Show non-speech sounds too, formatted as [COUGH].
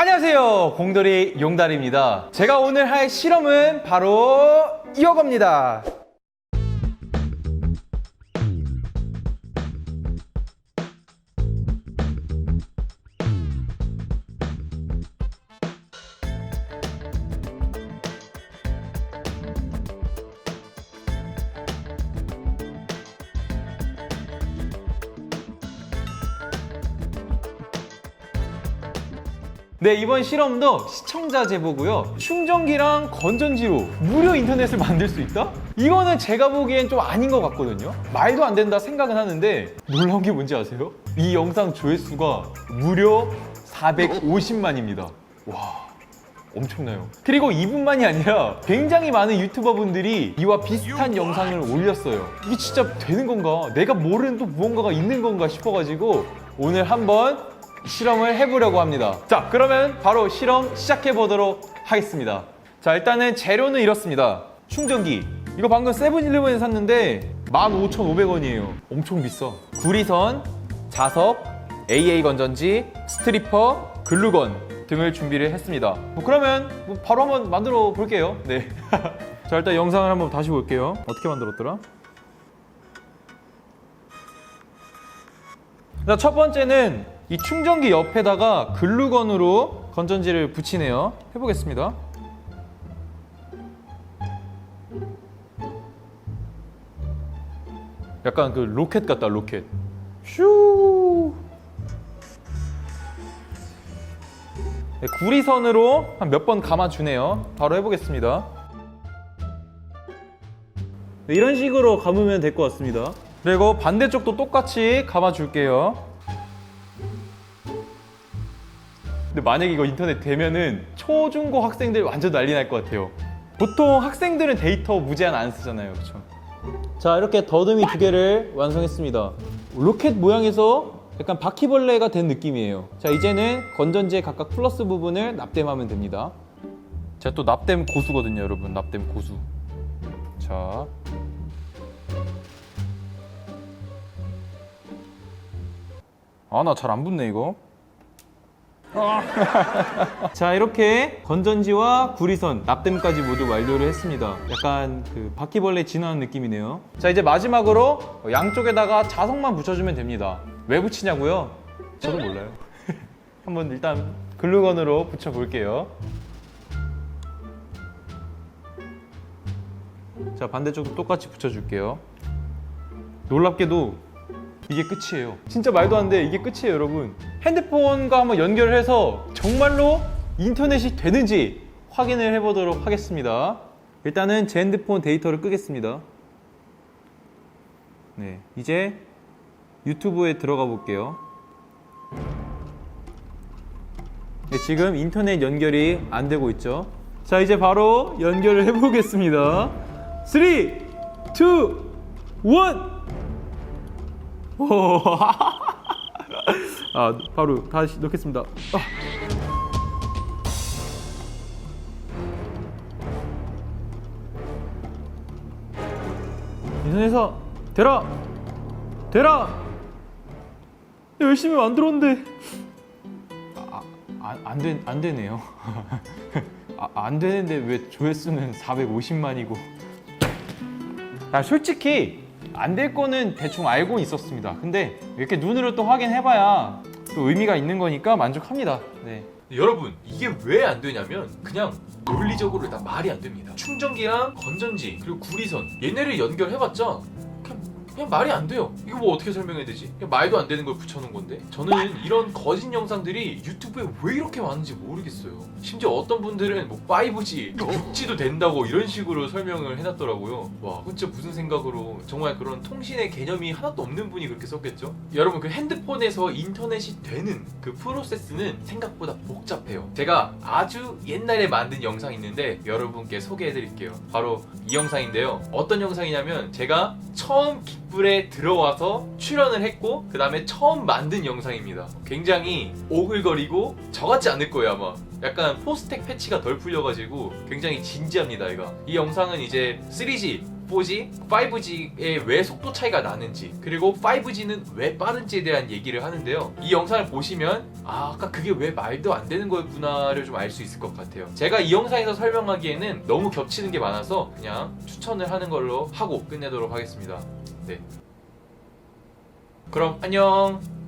안녕하세요. 공돌이 용달입니다. 제가 오늘 할 실험은 바로 이거입니다 네 이번 실험도 시청자 제보고요. 충전기랑 건전지로 무료 인터넷을 [LAUGHS] 만들 수 있다? 이거는 제가 보기엔 좀 아닌 것 같거든요. 말도 안 된다 생각은 하는데 놀라운 게 뭔지 아세요? 이 영상 조회수가 무려 450만입니다. 와 엄청나요. 그리고 이분만이 아니라 굉장히 많은 유튜버 분들이 이와 비슷한 영상을 올렸어요. 이게 진짜 되는 건가? 내가 모르는 또 무언가가 있는 건가 싶어가지고 오늘 한번 실험을 해보려고 합니다. 자, 그러면 바로 실험 시작해 보도록 하겠습니다. 자, 일단은 재료는 이렇습니다. 충전기. 이거 방금 세븐일레븐에 샀는데 15,500원이에요. 엄청 비싸. 구리선, 자석, AA 건전지, 스트리퍼, 글루건 등을 준비를 했습니다. 뭐 그러면 뭐 바로 한번 만들어 볼게요. 네. [LAUGHS] 자, 일단 영상을 한번 다시 볼게요. 어떻게 만들었더라? 자, 첫 번째는 이 충전기 옆에다가 글루건으로 건전지를 붙이네요. 해보겠습니다. 약간 그 로켓 같다, 로켓. 슈. 네, 구리선으로 한 몇 번 감아주네요. 바로 해보겠습니다. 네, 이런 식으로 감으면 될 것 같습니다. 그리고 반대쪽도 똑같이 감아줄게요. 근데 만약에 이거 인터넷 되면은 초중고 학생들 완전 난리 날 것 같아요. 보통 학생들은 데이터 무제한 안 쓰잖아요. 그렇죠? 자, 이렇게 더듬이 두 개를 완성했습니다. 로켓 모양에서 약간 바퀴벌레가 된 느낌이에요. 자, 이제는 건전지의 각각 플러스 부분을 납땜하면 됩니다. 제가 또 납땜 고수거든요, 여러분. 납땜 고수. 자. 아, 나 잘 안 붙네, 이거. [LAUGHS] 자 이렇게 건전지와 구리선 납땜까지 모두 완료를 했습니다 약간 그 바퀴벌레 진화한 느낌이네요 자 이제 마지막으로 양쪽에다가 자석만 붙여주면 됩니다 왜 붙이냐고요? 저도 몰라요 [LAUGHS] 한번 일단 글루건으로 붙여볼게요 자 반대쪽도 똑같이 붙여줄게요 놀랍게도 이게 끝이에요. 진짜 말도 안 돼. 이게 끝이에요, 여러분. 핸드폰과 한번 연결을 해서 정말로 인터넷이 되는지 확인을 해보도록 하겠습니다. 일단은 제 핸드폰 데이터를 끄겠습니다. 네, 이제 유튜브에 들어가 볼게요. 네, 지금 인터넷 연결이 안 되고 있죠. 자, 이제 바로 연결을 해보겠습니다. 3, 2, 1! 오. [LAUGHS] [LAUGHS] 아 바로 다시 넣겠습니다. 아. 인터넷에서 되라 되라 열심히 만들었는데 아안안 안 되네요. [LAUGHS] 아, 안 되는데 왜 조회수는 450만이고? 아 솔직히 안 될 거는 대충 알고 있었습니다. 근데 이렇게 눈으로 또 확인해봐야 또 의미가 있는 거니까 만족합니다. 네. 여러분 이게 왜 안 되냐면 그냥 논리적으로 일단 말이 안 됩니다. 충전기랑 건전지 그리고 구리선 얘네를 연결해봤자 그냥, 말이 안 돼요. 이거 뭐 어떻게 설명해야 되지? 그냥 말도 안 되는 걸 붙여놓은 건데 저는 이런 거짓 영상들이 유튜브에 왜 이렇게 많은지 모르겠어요. 심지어 어떤 분들은 뭐 5G, 6G도 된다고 이런 식으로 설명을 해놨더라고요. 와 진짜 무슨 생각으로 정말 그런 통신의 개념이 하나도 없는 분이 그렇게 썼겠죠? 여러분 그 핸드폰에서 인터넷이 되는 그 프로세스는 생각보다 복잡해요. 제가 아주 옛날에 만든 영상이 있는데 여러분께 소개해드릴게요. 바로 이 영상인데요. 어떤 영상이냐면 제가 처음 깃불에 들어와서 출연을 했고 그 다음에 처음 만든 영상입니다. 굉장히 오글거리고 저같지 않을 거예요 아마. 약간 포스텍 패치가 덜 풀려가지고 굉장히 진지합니다 이거. 이 영상은 이제 3G 4G, 5G의 왜 속도 차이가 나는지 그리고 5G는 왜 빠른지에 대한 얘기를 하는데요. 이 영상을 보시면 아, 아까 그게 왜 말도 안 되는 거였구나를 좀 알 수 있을 것 같아요. 제가 이 영상에서 설명하기에는 너무 겹치는 게 많아서 그냥 추천을 하는 걸로 하고 끝내도록 하겠습니다. 네. 그럼 안녕.